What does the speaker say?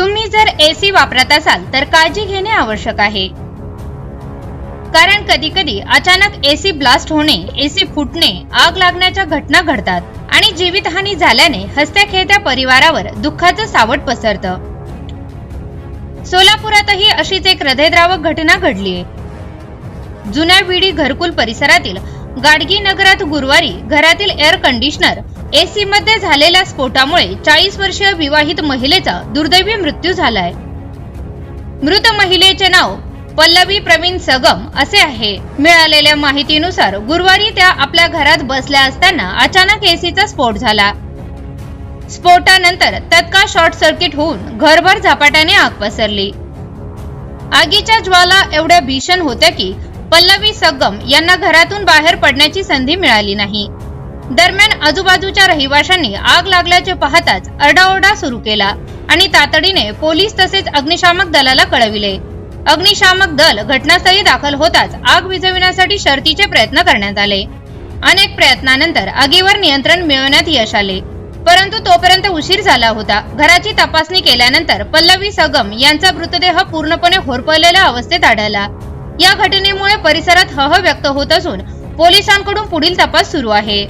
तुम्ही जर एसी वापरत असाल तर काळजी घेणे आवश्यक आहे. कारण कधी कधी अचानक एसी ब्लास्ट होणे एसी फुटणे आग लागण्याच्या घटना घडतात आणि जीवितहानी झाल्याने हसत्या खेळत्या परिवारावर दुःखाचं सावट पसरतं. सोलापुरातही अशीच एक हृदयद्रावक घटना घडली जुन्या विडी घरकुल परिसरातील गाडगी नगरात गुरुवारी घरातील एअर कंडिशनर एसी मध्ये झालेल्या स्फोटामुळे चाळीस वर्षीय विवाहित महिलेचा दुर्दैवी मृत्यू झालाय. मृत महिलेचे नाव पल्लवी प्रवीण सगम असे आहे. मिळालेल्या माहितीनुसार गुरुवारी त्या आपल्या घरात बसल्या असताना अचानक एसीचा स्फोट झाला. स्फोटानंतर तत्काळ शॉर्ट सर्किट होऊन घरभर झपाट्याने आग पसरली. आगीच्या ज्वाला एवढ्या भीषण होत्या की पल्लवी सगम यांना घरातून बाहेर पडण्याची संधी मिळाली नाही. दरम्यान आजूबाजूच्या रहिवाशांनी आग लागल्याचे पाहताच अरडाओरडा सुरू केला आणि तातडीने पोलीस तसेच अग्निशामक दलाला कळविले. अग्निशामक दल घटनास्थळी दाखल होताच आग विझविण्यासाठी शर्तीचे प्रयत्न करण्यात आले. अनेक प्रयत्नानंतर आगीवर नियंत्रण मिळवण्यात यश आले. परंतु तोपर्यंत उशीर झाला होता. घराची तपासणी केल्यानंतर पल्लवी सगम यांचा मृतदेह पूर्णपणे होरपळलेल्या अवस्थेत आढळला. या घटनेमुळे परिसरात हह व्यक्त होत असून पोलिसांकडून पुढील तपास सुरू आहे.